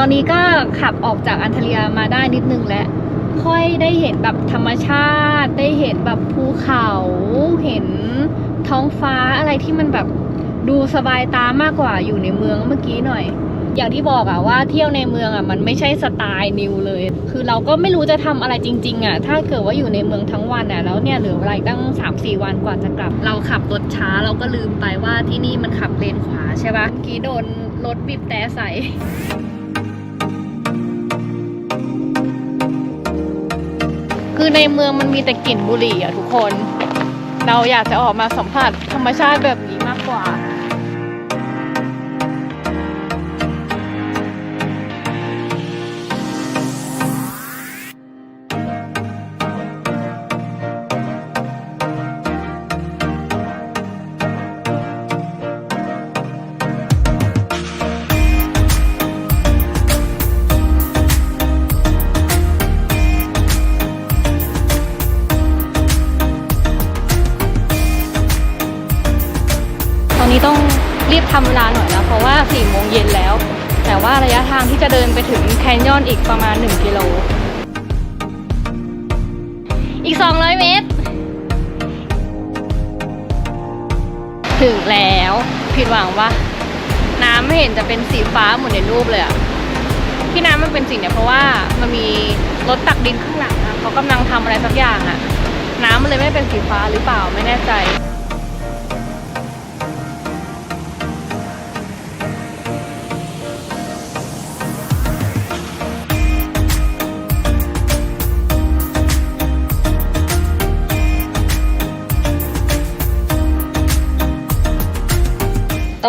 อนนี้ก็ขับออกจากอันเทเลียมาได้นิดนึงแล้ว ค่อยได้เห็นแบบธรรมชาติ ได้เห็นแบบภูเขา เห็นท้องฟ้าอะไรที่มันแบบดูสบายตามากกว่าอยู่ในเมืองเมื่อกี้หน่อย อย่างที่บอกอะว่าเที่ยวในเมืองอะมันไม่ใช่สไตล์นิวเลย คือเราก็ไม่รู้จะทำอะไรจริง ๆอะถ้าเกิดว่าอยู่ในเมืองทั้งวันอะแล้วเนี่ยเหลือเวลาตั้ง 3-4 วันกว่าจะกลับ เราขับรถช้าเราก็ลืมไปว่าที่นี่มันขับเลนขวาใช่ปะเมื่อกี้โดนรถบีบแต่ใส่ คือในเมืองมันมีแต่กลิ่นบุหรี่อะทุกคน เราอยากจะออกมาสัมผัสธรรมชาติแบบนี้ นี้ต้องรีบทำเวลาหน่อยนะเพราะว่า4โมงเย็นแล้ว แต่ว่าระยะทางที่จะเดินไปถึงแคนยอนอีกประมาณ 1 กิโล อีก 200 เมตร ถึงแล้วผิดหวังว่า น้ำไม่เห็นจะเป็นสีฟ้าเหมือนในรูปเลยอะที่น้ำมันเป็นสีเนี่ยเพราะว่ามันมีรถตักดินข้างหลังอะเขากำลังทำอะไรสักอย่างอะน้ำมันเลยไม่เป็นสีฟ้าหรือเปล่าไม่แน่ใจ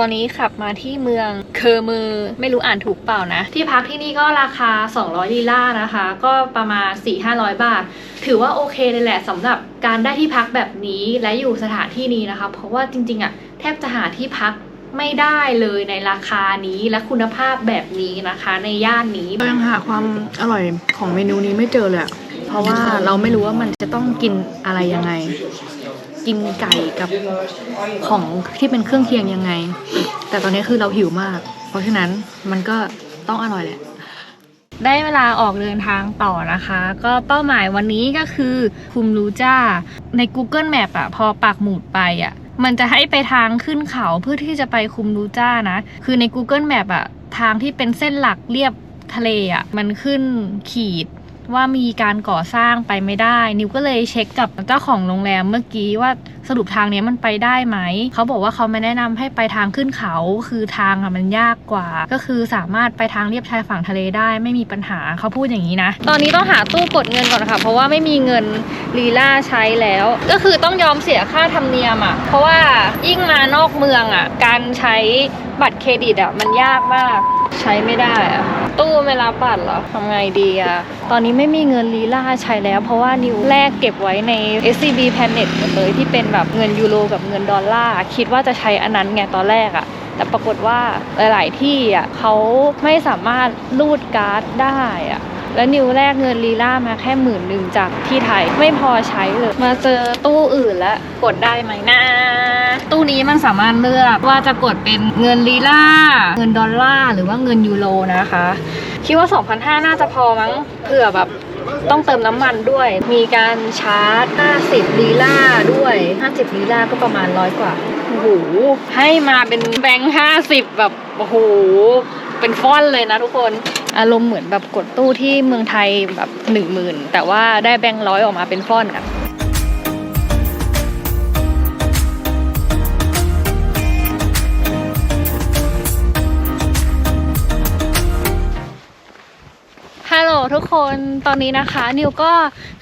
อนนี้ขับมาที่เมืองเคอร์มือ ไม่รู้อ่านถูกเปล่านะ ที่พักที่นี่ก็ราคา 200ลีลานะคะ ก็ประมาณ 4-500 บาท ถือว่าโอเคเลยแหละสำหรับการได้ที่พักแบบนี้และอยู่สถานที่นี้นะคะ เพราะว่าจริงๆอะแทบจะหาที่พักไม่ได้เลยในราคานี้และคุณภาพแบบนี้นะคะในย่านนี้เรายังหาความอร่อยของเมนูนี้ไม่เจอเลยอะเพราะว่าเราไม่รู้ว่ามันจะต้องกินอะไรยังไง กินไก่กับของที่เป็นเครื่องเคียงยังไง แต่ตอนนี้คือเราหิวมาก เพราะฉะนั้นมันก็ต้องอร่อยแหละ ได้เวลาออกเดินทางต่อนะคะ ก็เป้าหมายวันนี้ก็คือคุมรูจ้า ใน Google Map อะพอปักหมุดไปอะมันจะให้ไปทางขึ้นเขาเพื่อที่จะไปคุมรูจ้านะ คือใน Google Map อะทางที่เป็นเส้นหลักเรียบทะเลอะมันขึ้นขีด ว่ามีการก่อสร้างไปไม่ได้ นิวก็เลยเช็คกับเจ้าของโรงแรมเมื่อกี้ว่าสรุปทางนี้มันไปได้ไหม เขาบอกว่าเขาไม่แนะนำให้ไปทางขึ้นเขา คือทางอะมันยากกว่า ก็คือสามารถไปทางเรียบชายฝั่งทะเลได้ไม่มีปัญหาเขาพูดอย่างนี้นะ ตอนนี้ต้องหาตู้กดเงินก่อนค่ะ เพราะว่าไม่มีเงินลีล่าใช้แล้ว ก็คือต้องยอมเสียค่าธรรมเนียมอะเพราะว่ายิ่งมานอกเมืองอะการใช้บัตรเครดิตอะมันยากมากใช้ไม่ได้อะ ตู้ไม่รับบัตรเหรอทำไงดีอะตอนนี้ไม่มีเงินลีลาใช้แล้ว เพราะว่านิวแลกเก็บไว้ใน SCB Planet หมดเลยที่เป็นแบบเงินยูโรกับเงินดอลลาร์คิดว่าจะใช้อันนั้นไงตอนแรกอะแต่ปรากฏว่าหลาย ๆ ที่อะเขาไม่สามารถรูดการ์ดได้อะ แล้วนิวแลกเงินลีลามาแค่หมื่นหนึ่งจากที่ไทย ไม่พอใช้เลย มาเจอตู้อื่นแล้วกดได้ไหมนะ ตู้นี้มันสามารถเลือกว่าจะกดเป็นเงินลีลาเงินดอลลาร์หรือว่าเงินยูโรนะคะ คิดว่า 2,500 น่าจะพอมั้งเผื่อแบบต้องเติมน้ำมันด้วย มีการชาร์จ 50 ลีลาด้วย 50 ลีลาก็ประมาณร้อยกว่า โอ้โห ให้มาเป็นแบงค์50 แบบ โอ้โห เป็นฟ้อนเลยนะทุกคนอารมณ์เหมือนแบบกดตู้ที่เมืองไทยแบบหนึ่งหมื่นแต่ว่าได้แบงค์ร้อยออกมาเป็นฟ้อนอะ ทุกคนตอนนี้นะคะ นิวก็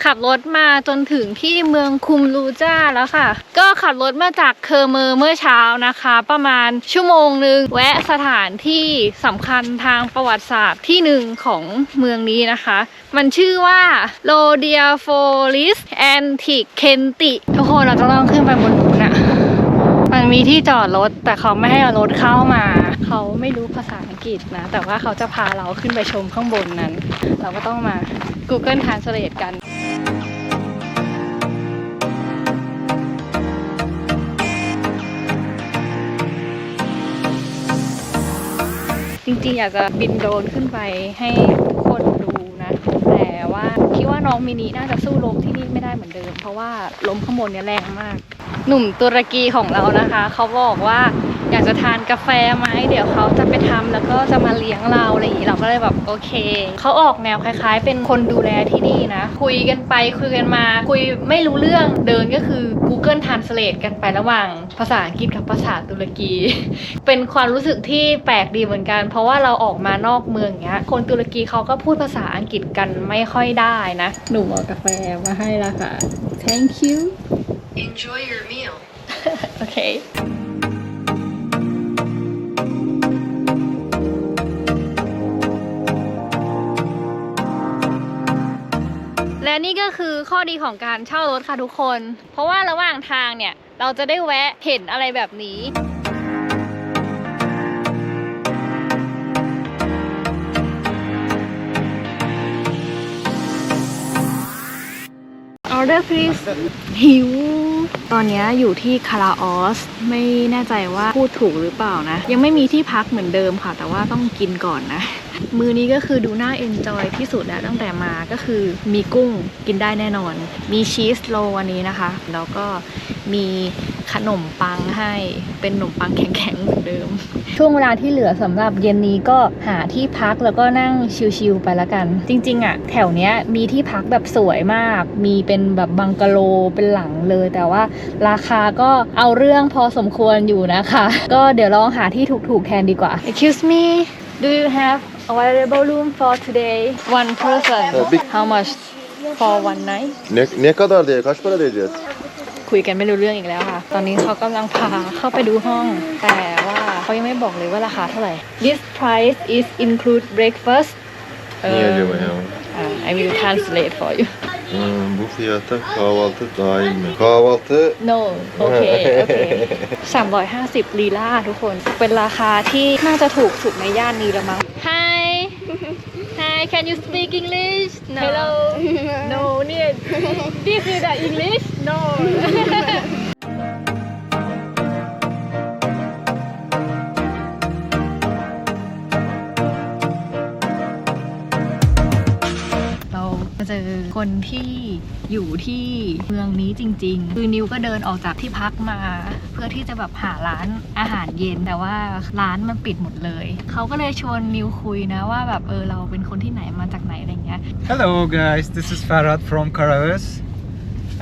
ขับรถมาจนถึงที่เมืองคุมรูจ้าแล้วค่ะ ก็ขับรถมาจากเคอร์เมอร์เมื่อเช้านะคะ ประมาณชั่วโมงหนึ่งแวะสถานที่สำคัญทางประวัติศาสตร์ที่หนึ่งของเมืองนี้นะคะ มันชื่อว่าโลเดียโฟลิสแอนติกเคนติทุกคนเราจะต้องขึ้นไปบนนู้นอะมันมีที่จอดรถแต่เขาไม่ให้เอารถเข้ามา เขาไม่รู้ภาษาอังกฤษนะ แต่ว่าเขาจะพาเราขึ้นไปชมข้างบนนั้น เราก็ต้องมา Google Translate กันจริงๆอยากจะบินโดรนขึ้นไปให้ทุกคนดูนะ แต่ว่าคิดว่าน้องมินิน่าจะสู้ลมที่นี่ไม่ได้เหมือนเดิม เพราะว่าลมข้างบนเนี่ยแรงมาก หนุ่มตุรกีของเรานะคะ เขาบอกว่า อยากจะทานกาแฟไหมเดี๋ยวเขาจะไปทำแล้วก็จะมาเลี้ยงเราอะไรอย่างนี้เราก็เลยแบบโอเคเขาออกแนวคล้าย ๆ เป็นคนดูแลที่นี่นะ คุยกันไปคุยกันมา คุยไม่รู้เรื่องเดินก็คือ Google Translate กันไประหว่างภาษาอังกฤษกับภาษาตุรกี เป็นความรู้สึกที่แปลกดีเหมือนกัน เพราะว่าเราออกมานอกเมืองอย่างเงี้ยคนตุรกีเขาก็พูดภาษาอังกฤษกันไม่ค่อยได้นะ หนูเอากาแฟมาให้ละค่ะ thank you Enjoy your meal. โนี่ก็คือข้อดีของการเช่ารถค่ะทุกคน เพราะว่าระหว่างทางเนี่ย เราจะได้แวะเห็นอะไรแบบนี้ order please หิว ตอนนี้อยู่ที่คาราออส ไม่แน่ใจว่าพูดถูกหรือเปล่านะ ยังไม่มีที่พักเหมือนเดิมค่ะ แต่ว่าต้องกินก่อนนะ มือนี้ก็คือดูน่าเอนจอยที่สุดแล้วตั้งแต่มาก็คือมีกุ้งกินได้แน่นอน มีชีสโรลอันนี้นะคะ แล้วก็มีขนมปังให้เป็นขนมปังแข็งๆเหมือนเดิม ช่วงเวลาที่เหลือสำหรับเย็นนี้ก็หาที่พักแล้วก็นั่งชิลๆไปละกัน จริงๆอะแถวเนี้ยมีที่พักแบบสวยมาก มีเป็นแบบบังกะโลเป็นหลังเลย แต่ว่าราคาก็เอาเรื่องพอสมควรอยู่นะคะ ก็เดี๋ยวลองหาที่ถูกๆแทนดีกว่า Excuse me do you have available room for today one person Uh, big- how much for one night Ne, ne kadar diye kaç para diyeceğiz? คุยกันไม่รู้เรื่องอีกแล้วค่ะ ตอนนี้เขากำลังพาเข้าไปดูห้อง แต่ว่าเขายังไม่บอกเลยว่าราคาเท่าไหร่ This price is include breakfast Niye acaba ya? Uh, I will translate for you Hmm, bu fiyata kahvaltı dahil mi? Kahvaltı No โอเค โอเคสามร้อยห้าสิบลีลาทุกคน เป็นราคาที่น่าจะถูกสุดในย่านนี้แล้วมั้ง Hi Hi can you speak English no. Hello No เนี่ยนี่คือ the English No เราเจอคนที่อยู่ที่เมืองนี้จริง ๆ คือนิวก็เดินออกจากที่พักมาเพื่อที่จะแบบหาร้านอาหารเย็นแต่ว่าร้านมันปิดหมดเลย เขาก็เลยชวนนิวคุยนะว่าแบบเออเราเป็นคนที่ไหนมาจากไหนอะไรเงี้ย Hello guys, this is Farhad from Karaöz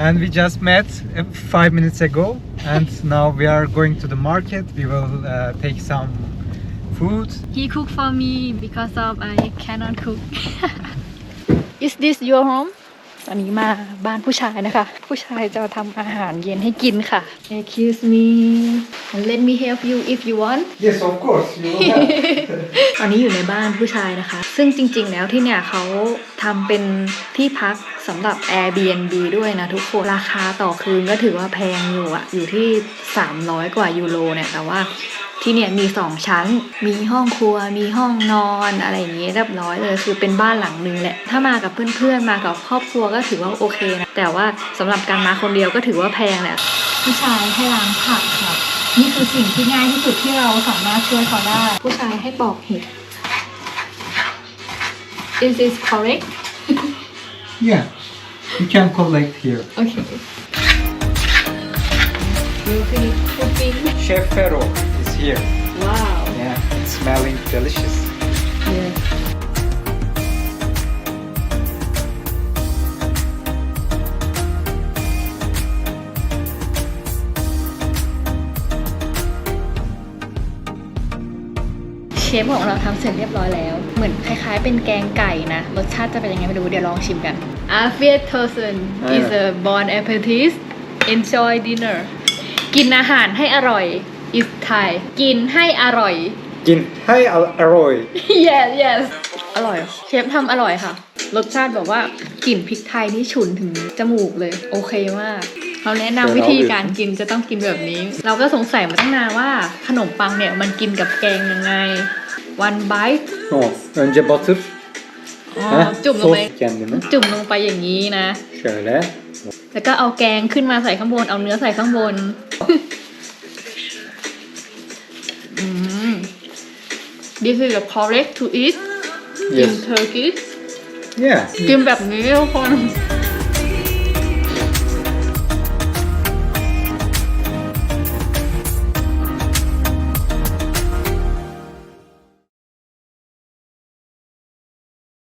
and we just met uh, five minutes ago and now we are going to the market. We will uh, take some food. He cook for me because of I cannot cook Is this your home ตอนนี้มาบ้านผู้ชายนะคะ ผู้ชายจะทำอาหารเย็นให้กินค่ะ Excuse me Let me help you if you want Yes, of course. You will have. ตอนนี้อยู่ในบ้านผู้ชายนะคะ ซึ่งจริงๆแล้วที่เนี่ยเขาทำเป็นที่พักสำหรับ Airbnb ด้วยนะทุกคน ราคาต่อคืนก็ถือว่าแพงอยู่อะอยู่ที่ 300 กว่ายูโรเนี่ยแต่ว่า ที่เนี่ยมี2ชั้น มีห้องครัว มีห้องนอนอะไรอย่างนี้เรียบร้อยเลย คือเป็นบ้านหลังนึงแหละ ถ้ามากับเพื่อนๆ มากับครอบครัวก็ถือว่าโอเคนะ แต่ว่าสำหรับการมาคนเดียวก็ถือว่าแพงแหละ ผู้ชายให้ล้างผักค่ะ นี่คือสิ่งที่ง่ายที่สุดที่เราสามารถช่วยเขาได้ ผู้ชายให้ปอกเห็ด Is this correct? yeah, you can collect here. Okay. You finish cooking? Chef Fero is here. Wow. Yeah, it's smelling delicious. Yes. เชฟของเราทำเสร็จเรียบร้อยแล้ว เหมือนคล้ายๆ เป็นแกงไก่นะ รสชาติจะเป็นยังไงไม่รู้ เดี๋ยวลองชิมกัน a f i e t t o s e n is a bon appetit enjoy dinner กินอาหารให้อร่อย is Thai กินให้อร่อย Gin, hi, Aroy. yes yes อร่อย เชฟทำอร่อยค่ะ รสชาติแบบว่ากลิ่นพริกไทยนี่ฉุนถึงจมูกเลย โอเคมากเขาแนะนำวิธีการกินจะต้องกินแบบนี้ เราก็สงสัยมาตั้งนานว่าขนมปังเนี่ยมันกินกับแกงยังไง one bite No, önce batır. อ๋อ Heh, จุ่มลงไป sos kendine. จุ่มลงไปอย่างนี้นะ Şöyle. แล้วก็เอาแกงขึ้นมาใส่ข้างบน เอาเนื้อใส่ข้างบน this is the correct to eat in Yes. Turkey Yeah. กินแบบนี้ทุกคน